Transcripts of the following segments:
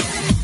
तर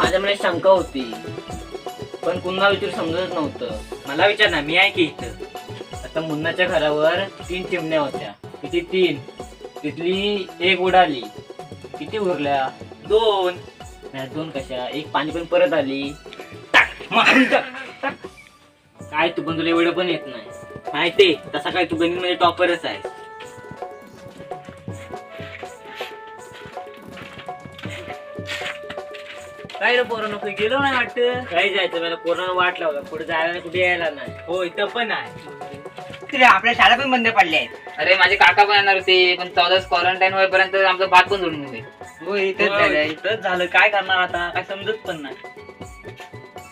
माझ्या मनात शंका होती. पण पुन्हा विचार समजत नव्हतं. मला विचार ना मी आहे की इथं? आता मुन्नाच्या घरावर तीन चिमण्या होत्या. किती तीन? तिथली एक उडाली. किती उरल्या? दोन. नाही दोन कशा? एक पाणी पण परत आली. टाक, मारून टाक, टाक. काय तू पण तुला एवढं पण येत नाही. माहिती तसा काय तू गणित मध्ये टॉपरच आहे. काय रे पोरं नको गेलो नाही वाटत? काही जायचं मला? कोरोना वाट लावला. पुढे जायला नाही कुठे यायला नाही. हो इथं पण आहे. आपल्या शाळा पण बंद पडल्या आहेत. अरे माझे काका पण येणार होते पण चौदा क्वारंटाईन होईपर्यंत आमचा भात पण जोडून गेले हो इथंच झालंय. इथंच झालं. काय करणार आता? काय समजत पण नाही.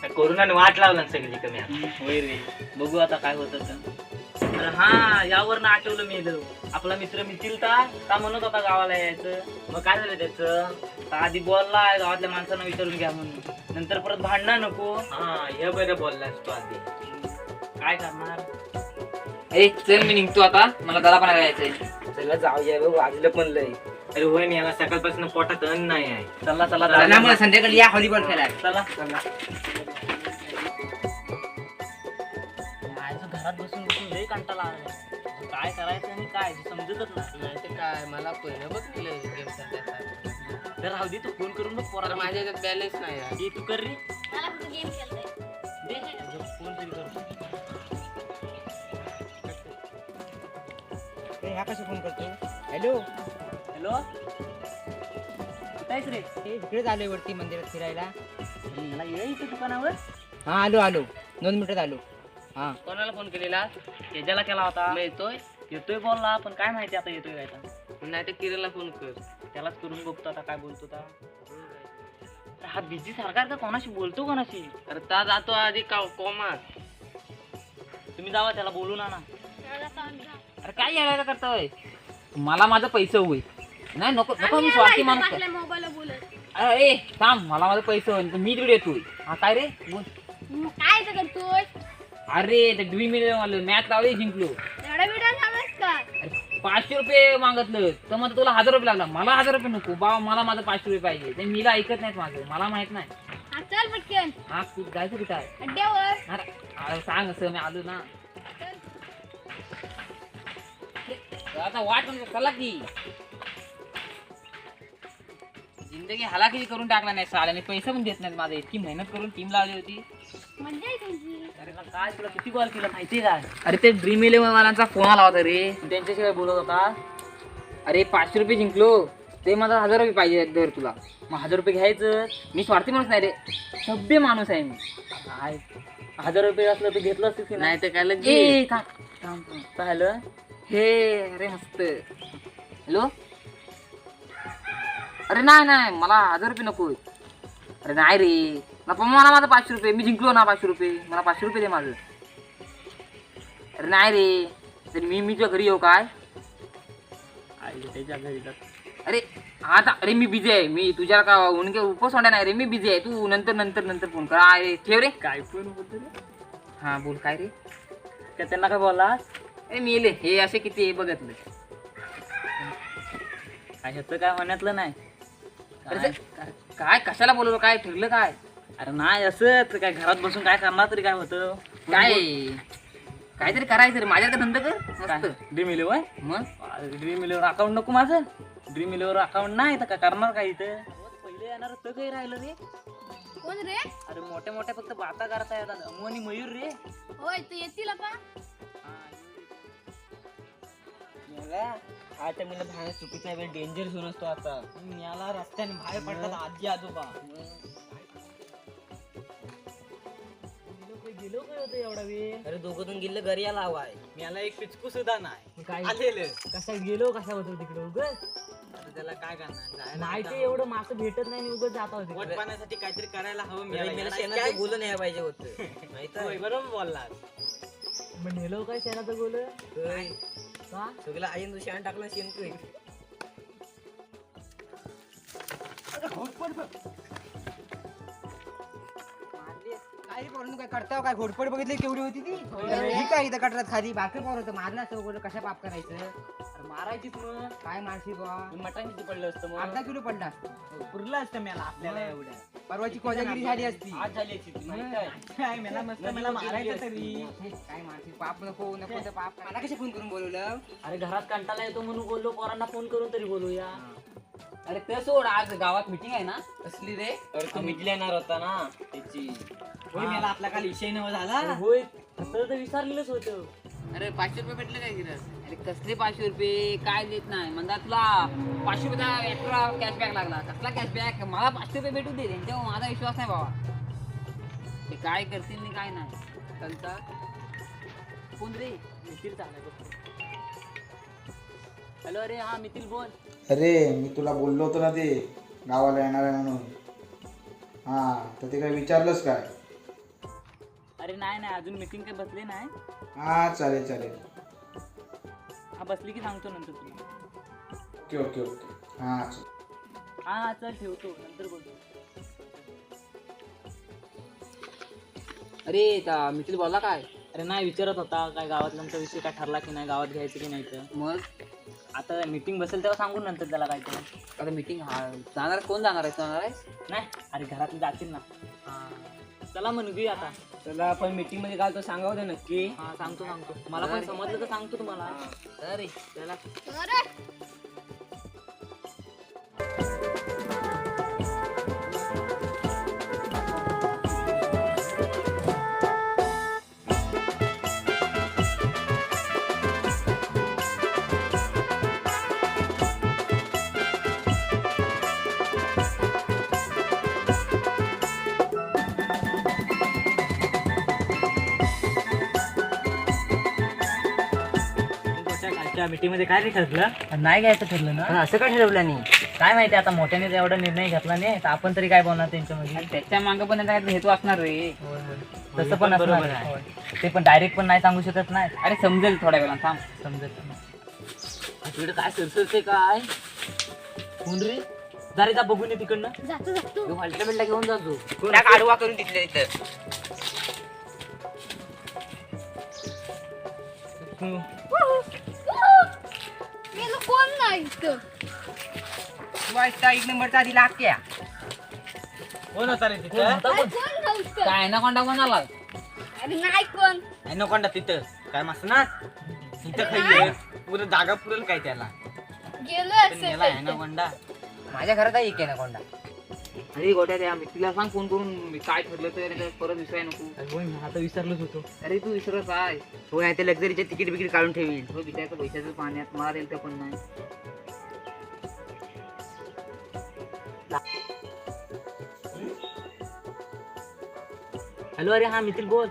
काय कोरोनाने वाट लावला ना सगळी कमी आता. होय रे. बघू आता काय होत अरे हा यावर ना आठवलं मी इथं. आपला मित्र मिथिल ता का म्हणत होता गावाला यायचं? मग काय झालं त्याचं? आधी बोलला गावातल्या माणसांना विचारून घ्या म्हणून. नंतर परत भांडणं नको. हा हे बरं बोललास तू आधी. काय करणार? ए चल मी निघतो आता. मला जरा पण यायचंय. चला जाऊया वाजलं पण लय. अरे होय मी याला सकाळपासून पोटात अन्न नाही आहे. चला चला संध्याकाळी या व्हॉलीबॉल खेळायला. चला. चला. घरात बसून बसून लय कंटाळा आला काय करायचं आणि काय? समजतच नाही. ते काय? मला पहिलं बघ केलं गेम सध्या तर राहू दे तू फोन करून बघ पोराला. माझ्या याच्यात बॅलन्स नाही आहे. ये तू कर रे. मला फक्त गेम खेळतोय? दे. फोन तरी कर. ए, हा कसं फोन करतो हॅलो हॅलो कुठायच रे? ए इकडेच आलोय वरती मंदिरात फिरायला. मला ये इथे दुकानावर. हा आलो आलो. दोन मिनिटात आलो. हा. कोणाला फोन केलेला? केला होता. येतोय. येतोय बोलला पण काय माहिती आता येतोय काय आता नाही तर किरणला फोन कर. त्यालाच करून बघतो आता काय बोलतो आता तर हा बिझी सारखा का कोणाशी बोलतो कोणाशी? अरे ता जातो आधी का कोमात. तुम्ही जावा त्याला त्याला समजा. अरे काय यायला करतोय? मला माझं पैसे होईल. नाही नको नको मी स्वार्थी माणूस आहे. बोलत. अरे ए थांब मला माझं पैसे होईल. तर मी तिकडे येतोय हा काय रे? बोल. मग काय तर करतोय? अरे ते ड्रीम इलेव्हन मॅच लावले जिंकलो. पाचशे रुपये मागितलं. तर मग तुला हजार रुपये लागला. मला हजार रुपये नको. बाबा मला माझं पाचशे रुपये पाहिजे. ते मीला ऐकत नाहीत माझं. मला माहीत नाही. हा चल पटकन. हा तू जायचं कुठं आहे? अड्ड्यावर. अरे अरे सांग असं मी आलो ना. आता वाट म्हणजे चला की जिंदगी हलाखी करून टाकला नाही साल्याने. पैसे पण देत नाहीत माझे. इतकी मेहनत करून टीम लावली होती. मजा काय तुला किती कॉल केला माहिती काय? अरे ते ड्रीम इलेव्हन वाल्यांचा फोन आला होता रे. त्यांच्याशिवाय बोलत होता? अरे पाचशे रुपये जिंकलो. ते माझा हजार रुपये पाहिजे दर तुला. मग हजार रुपये घ्यायचं. मी स्वार्थी माणूस नाही रे. सभ्य माणूस आहे मी. काय? हजार रुपये असलं तर घेतलं असतं की नाही? तर काय थांब थांब झालं? हे अरे मस्त. हॅलो? अरे नाही नाही. मला हजार रुपये नको अरे नाही रे. ना पण मला माझं पाचशे रुपये मी जिंकलो ना पाचशे रुपये. मला पाचशे रुपये दे माझं. अरे नाही रे. तर मी मी तुझ्या घरी येऊ काय? आई त्याच्या घरी जात. अरे आता अरे मी बिझी आहे. मी तुझ्या का उनके उपवास होणार नाही रे. मी बिझी आहे. तू नंतर नंतर नंतर फोन कर. अरे ठेव रे. काय पण बोलतो रे? हां बोल काय रे? का त्यांना काय बोलला अरे मी येले हे असे किती हे बघितलं. काय ह्याचं काय म्हणण्यातलं नाही. अरे ते- काय कशाला बोलवलं? काय ठरलं काय? अरे नाही असंच. काय घरात बसून काय करणार तरी काय होतं? काय? काहीतरी करायचं रे. माझ्याकडे धंदा कर. मस्त. ड्रीम इलेव्हन मग? ड्रीम इलेव्हन अकाउंट नको माझं. ड्रीम इलेव्हन अकाउंट नाही तर काय करणार काय इथं? पहिले येणार तर काही राहिलं रे. कोण रे? अरे मोठ्या मोठ्या फक्त बाता करता येतात अमू आणि मयूर रे. होय तू येतील का? आता मला बाहेर चुकीचा वेळ डेंजर झोन असतो आता. याला रस्त्याने बाहेर पडतात आजी आजोबा. गेलो काय होतं एवढा वेळ? अरे दोघं गेलं घरी याला हवाय मला एक पिचकू सुद्धा नाही. काय? आलेलं. कसा गेलो? कसा होतो तिकडे उगच आता त्याला काय करणार? नाही ते एवढं मासं भेटत नाही उगत जाता होते पोट पाण्यासाठी काहीतरी करायला हवं मला शेणाचं बोलून यायला पाहिजे होतं. माहीत? बरोबर बोलला मग नेलो काय शेणाचं गोल? होय. का सगळं आईन तू शेण टाकला शेण तू काय रे पोरांनो, काय करताव काय घोडपड बघितली केवढी होती ती? ही काय इथं कटरात खाली बाकी पोर होतं मारलं असतं बोललं कशा पाप करायचं? मारायचीच मग. काय मारशी बा मटण किती पडलं असतं अर्धा किलो पडला. पुरलं असतं मला आपल्याला एवढ्या परवाची कोजागिरी झाली असती. आज झाली असती ती, माहीत आहे? काय मला मस्त मला मारायचं तरी. काय मारशी पाप नको नको तर पाप. मला कशा फोन करून बोलवलं? अरे घरात कंटाळा येतो म्हणून बोललो पोरांना फोन करून तरी बोलूया. अरे ते सोड आज गावात मिटिंग आहे ना असली रे. अरे तो मिटली येणार होता ना त्याची. होय, मला? आपला काल विषय नव झाला. होय तसं तर विसरलेलंच होतं. अरे पाचशे रुपये भेटले काय गिरस अरे कसले पाचशे रुपये? काय देत नाही. म्हणता तुला पाचशे रुपयाचा एक्स्ट्रा कॅशबॅक लागला. कसला कॅशबॅक मला पाचशे रुपये भेटू दे. त्यांच्यावर माझा विश्वास नाही बाबा. ते काय करतील आणि काय नाही. त्यांचा कोण रे. मितील हॅलो अरे हा मितील बोल अरे मी तुला बोललो होतो ना ते. गावाला येणार आहे म्हणून. हां तर ते काय विचारलंस काय? अरे नाही नाही अजून मीटिंग काही बसली नाही. हां चालेल चालेल. हा बसली की सांगतो नंतर तुला. Okay okay okay. हां चल. हा हा चल ठेवतो. नंतर बोलतो. अरे त्या मितील बोलला काय? अरे नाही विचारत होता काय गावातल्यांचा विषय काय ठरला की नाही गावात घ्यायचं की नाही तर. मग? आता मीटिंग बसेल तेव्हा सांगू नंतर त्याला काय ते आता मिटिंग हा जाणार कोण जाणार आहे? जाणार आहे? नाही अरे घरातले जातील ना. चला म्हणू घेऊया आता. चला पण मीटिंगमध्ये काय तो सांगावं दे नक्की. हा सांगतो सांगतो. मला पण समजलं तर सांगतो तुम्हाला. अरे चला. अरे मीटिंगमध्ये काय रे ठरलं? नाही घ्यायचं ठरलं ना? असं काय ठरवलं नाही? काय माहिती आता मोठ्याने एवढा निर्णय घेतला नाही तर आपण तरी काय बोलणार त्यांच्यामध्ये? त्याच्या मागं पण त्यांचा काहीतरी हेतू असणार रे तसं पण असणार आहे. ते पण डायरेक्ट पण नाही सांगू शकत नाही. अरे समजेल थोड्या वेळा सांग समजत तुकडे काय सरसरते काय? कोण रे? दारे जा बघून ये तिकडनं. जातो जातो. हलट्या बिलट्या घेऊन जातो त्या आडवा करून तिथल्या तिथं तू ऐकता एक नंबरचा आधी लाक्या कोण होता रे तिथं? काय ना कोणता कोण आला? अरे नाही कोण. नकोंडा तिथं. काय मसणार इथं खाई पुरं जागा पुरेल काय त्याला? गेलो असं अनाकोंडा माझ्या घरात आहे एक आहे ना कोंडा अरे गोट्या त्या मित्रीला सांग फोन करून मी काय ठरलं तर परत विसराय नको. आता विसरलोच होतो. अरे तू विसरत आहे. हो आहे ते लक्झरीचे तिकीट बिकीट काढून ठेवील हो बिचारायचं पैशाचं पाण्यात मला देईल तर पण नाही. हॅलो अरे हा मिथिल बोल.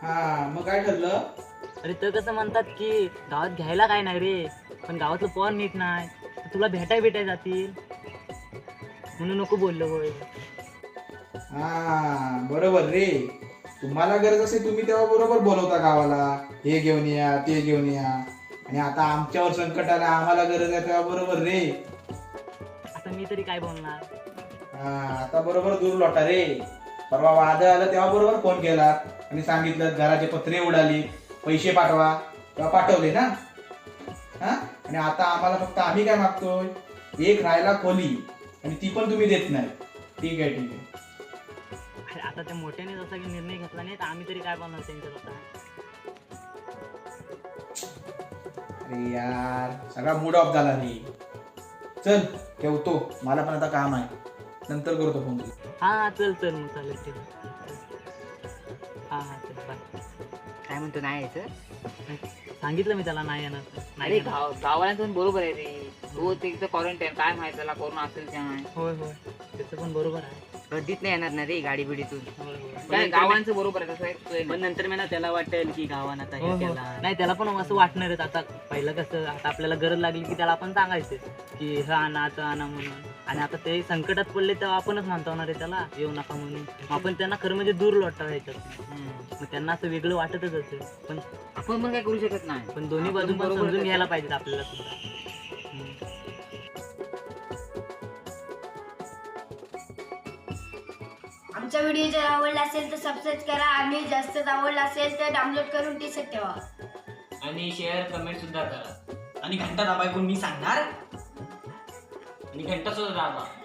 हां मग काय ठरलं? अरे तर कसं म्हणतात की गावात घ्यायला काय नाही रे. पण गावातलं पॉर नीट नाही. तुला भेटाय भेटाय जातील. म्हणून नको बोललो होय. हां बरोबर रे. तुम्हाला गरज असेल तुम्ही तेव्हा बरोबर बोलवता गावाला. हे घेऊन या ते घेऊन या. आणि आता आमच्यावर संकट आलं आम्हाला गरज आहे तेव्हा बरोबर रे. आता मी तरी काय बोलणार? हां आता बरोबर दूर लोटा रे. परवा वादळ आलं तेव्हा बरोबर फोन केला. आणि सांगितलं घराचे पत्रे उडाली पैसे पाठवा. तेव्हा पाठवले ना. हा? आणि आता आम्हाला फक्त आम्ही काय मागतोय? एक राहायला खोली. आणि ती पण तुम्ही देत नाही. ठीक आहे ठीक आहे. अरे आता त्या मोठ्याने जसा की निर्णय घेतला नाही तर आम्ही तरी काय बोलणार त्यांच्यात आता अरे यार सगळा मूड ऑफ झाला रे. चल ठेवतो. मला पण आता काम आहे. नंतर करतो फोन हा चल चल मग चालेल ठीक आहे. हा हा चल बाय. काय म्हणतो नाही यायचं? सांगितलं मी त्याला नाही येणार. तर. नाही अरे येणार. गाव गावाला बरोबर आहे रे. तो तिथं क्वारंटाईन काय माहिती त्याला कोरोना असेल त्या नाही. होय होय. त्याचं पण बरोबर आहे. कधीच नाही येणार ना रे गाडी बिडीतून होय होय. काय गावांचं बरोबर आहे तसं. पण नंतर मी ना त्याला वाटेल की गावान आता हो, हे हो. केला. नाही त्याला पण असं वाटणारच आता. पहिलं कसं आता आपल्याला गरज लागली की त्याला आपण सांगायचं की हे आणा ते आणा म्हणून. आणि आता ते संकटात पडले तेव्हा आपणच म्हणता होणार आहे त्याला येऊ नका म्हणून. मग आपण त्यांना खरं म्हणजे दूर लोटावं ह्याच्यात मग त्यांना असं वेगळं वाटतच असेल. पण आपण पण काय करू शकत नाही. पण दोन्ही बाजू समजून घ्यायला पाहिजेत आपल्याला. सुद्धा आमचा व्हिडिओ जर आवडला असेल तर सबस्क्राईब करा आणि जास्तच आवडला असेल तर डाउनलोड करून टी शर्ट ठेवा. आणि शेअर कमेंट सुद्धा करा. आणि घंटा दाबाय कोण मी सांगणार? आणि घंटा सुद्धा दाबा.